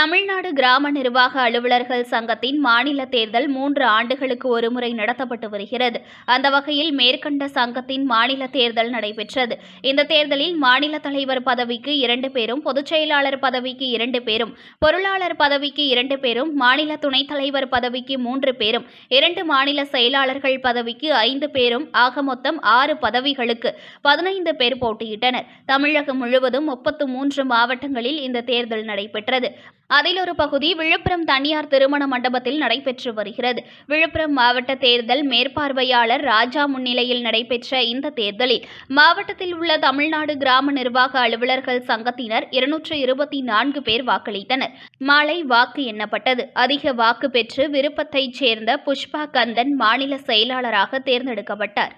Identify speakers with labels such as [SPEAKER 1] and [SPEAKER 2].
[SPEAKER 1] தமிழ்நாடு கிராம நிர்வாக அலுவலர்கள் சங்கத்தின் மாநில தேர்தல் மூன்று ஆண்டுகளுக்கு ஒருமுறை நடத்தப்பட்டு வருகிறது. அந்த வகையில் மேற்கண்ட சங்கத்தின் மாநில தேர்தல் நடைபெற்றது. இந்த தேர்தலில் மாநில தலைவர் பதவிக்கு இரண்டு பேரும் பொதுச் செயலாளர் பதவிக்கு இரண்டு பேரும் பொருளாளர் பதவிக்கு இரண்டு பேரும் மாநில துணைத் தலைவர் பதவிக்கு மூன்று பேரும் இரண்டு மாநில செயலாளர்கள் பதவிக்கு ஐந்து பேரும் ஆக மொத்தம் ஆறு பதவிகளுக்கு பதினைந்து பேர் போட்டியிட்டனர். தமிழகம் முழுவதும் முப்பத்து மூன்று மாவட்டங்களில் இந்த தேர்தல் நடைபெற்றது. அதில் ஒரு பகுதி விழுப்புரம் தனியார் திருமண மண்டபத்தில் நடைபெற்று வருகிறது. விழுப்புரம் மாவட்ட தேர்தல் மேற்பார்வையாளர் ராஜா முன்னிலையில் நடைபெற்ற இந்த தேர்தலில் மாவட்டத்தில் உள்ள தமிழ்நாடு கிராம நிர்வாக அலுவலர்கள் சங்கத்தினர் இருநூற்று இருபத்தி நான்கு பேர் வாக்களித்தனர். மாலை வாக்கு எண்ணப்பட்டது. அதிக வாக்கு பெற்று விருப்பத்தைச் சேர்ந்த புஷ்பா கந்தன் மாநில செயலாளராக தேர்ந்தெடுக்கப்பட்டார்.